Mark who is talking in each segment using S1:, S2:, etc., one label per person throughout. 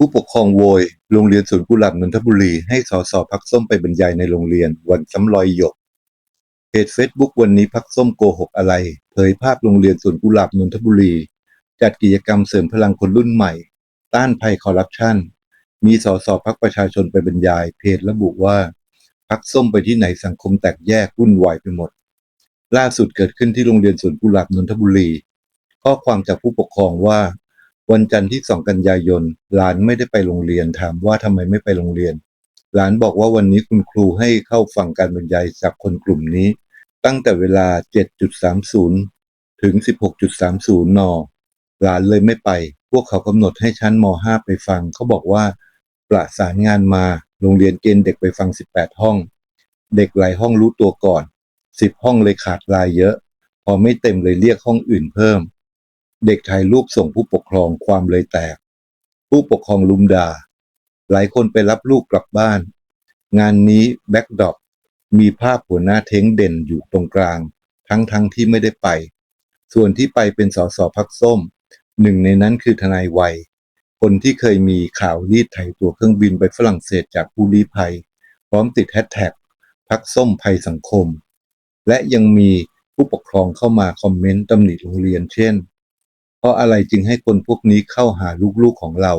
S1: ผู้ปกครองโวย โรงเรียนสวนกุหลาบนนทบุรี ให้สสพักส้มไปบรรยายในโรงเรียน วันซ้ำรอยหยกเพจเฟซบุ๊กวันนี้พักส้มโกหกอะไร เผยภาพโรงเรียนสวนกุหลาบนนทบุรี จัดกิจกรรมเสริมพลังคนรุ่นใหม่ ต้านภัยคอร์รัปชันมีสสพักประชาชนไปบรรยาย เพจระบุว่า พักส้มไปที่ไหนสังคมแตกแยกวุ่นวายไปหมด ล่าสุดเกิดขึ้นที่โรงเรียนสวนกุหลาบนนทบุรี ข้อความจากผู้ปกครองว่า วันจันทร์ที่2กันยายนหลานไม่ได้ไปโรงเรียนถามว่าทำไมไม่ไปโรงเรียน หลานบอกว่าวันนี้คุณครูให้เข้าฟังการบรรยายจากคนกลุ่มนี้ ตั้งแต่เวลา 7.30 ถึง 16.30 น หลานเลยไม่ไป พวกเขากำหนดให้ชั้นม .5 ไปฟัง เขาบอกว่า ประสานงานมาโรงเรียนเกณฑ์เด็กไปฟัง 18 ห้อง เด็กหลายห้องรู้ตัวก่อน 10 ห้องเลยขาดรายเยอะ พอไม่เต็มเลยเรียกห้องอื่นเพิ่ม เด็กถ่ายรูปส่งผู้ปกครองความเลยแตก ผู้ปกครองลุมด่า หลายคนไปรับลูกกลับบ้าน งานนี้แบ็กดอปมีภาพหัวหน้าเท้งเด่นอยู่ตรงกลาง ทั้งทั้งที่ไม่ได้ไป ส่วนที่ไปเป็นสสพักส้ม หนึ่งในนั้นคือทนายวัย คนที่เคยมีข่าวรีดไถตัวเครื่องบินไปฝรั่งเศสจากผู้ลี้ภัย พร้อมติดแฮชแท็กพักส้มภัยสังคม และยังมีผู้ปกครองเข้ามาคอมเมนต์ตำหนิโรงเรียนเช่น เพราะอะไรจึงให้คนพวกนี้เข้าหาลูกๆของเรา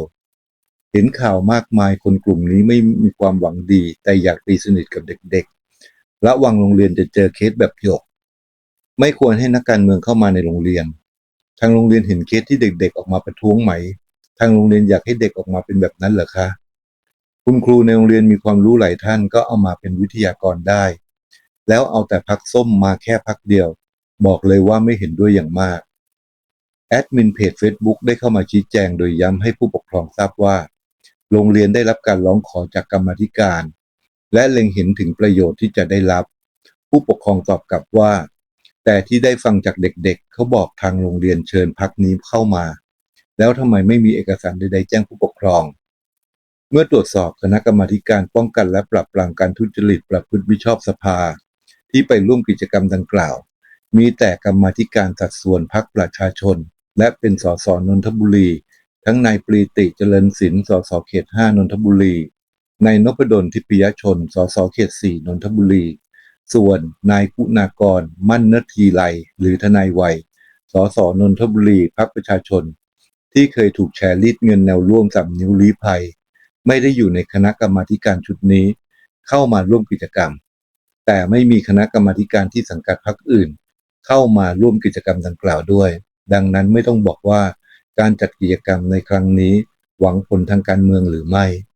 S1: เห็นข่าวมากมายคนกลุ่มนี้ไม่มีความหวังดี แต่อยากตีสนิทกับเด็กๆระวังโรงเรียนจะเจอเคสแบบหยก ไม่ควรให้นักการเมืองเข้ามาในโรงเรียน ทางโรงเรียนเห็นเคสที่เด็ก ๆ ออกมาประท้วงไหม ทางโรงเรียนอยากให้เด็กออกมาเป็นแบบนั้นเหรอคะ คุณครูในโรงเรียนมีความรู้หลายท่านก็เอามาเป็นวิทยากรได้ แล้วเอาแต่พักส้มมาแค่พักเดียว บอกเลยว่าไม่เห็นด้วยอย่างมาก แอดมินเพจ Facebook ได้เข้ามาชี้แจงโดยย้ำให้ผู้ปกครองทราบว่า โรงเรียนได้รับการร้องขอจากกรรมธิการ และเล็งเห็นถึงประโยชน์ที่จะได้รับ ผู้ปกครองตอบกลับว่า แต่ที่ได้ฟังจากเด็กๆเขาบอกทางโรงเรียนเชิญพักนี้เข้ามา แล้วทำไมไม่มีเอกสารใดๆแจ้งผู้ปกครอง เมื่อตรวจสอบคณะกรรมาธิการป้องกันและปราบปรามการทุจริตประพฤติมิชอบสภา ที่ไปร่วมกิจกรรมดังกล่าว มีแต่กรรมาธิการสัดส่วนพักประชาชน และเป็นสสนนทบุรี ทั้งนายปรีติเจริญศิลป์สสเขต5นนทบุรีนายนพดลทิพยชนสสเขต4นนทบุรี ส่วนนายคุณากร มั่นนทีไลหรือทนายวัยสสนนทบุรีพักประชาชน ที่เคยถูกแชร์รีดเงินแนวร่วมสามนิ้วลี้ภัย ไม่ได้อยู่ในคณะกรรมาธิการชุดนี้ เข้ามาร่วมกิจกรรม แต่ไม่มีคณะกรรมาธิการที่สังกัดพรรคอื่น เข้ามาร่วมกิจกรรมดังกล่าวด้วย ดังนั้นไม่ต้องบอกว่าการจัดกิจกรรมในครั้งนี้หวังผลทางการเมืองหรือไม่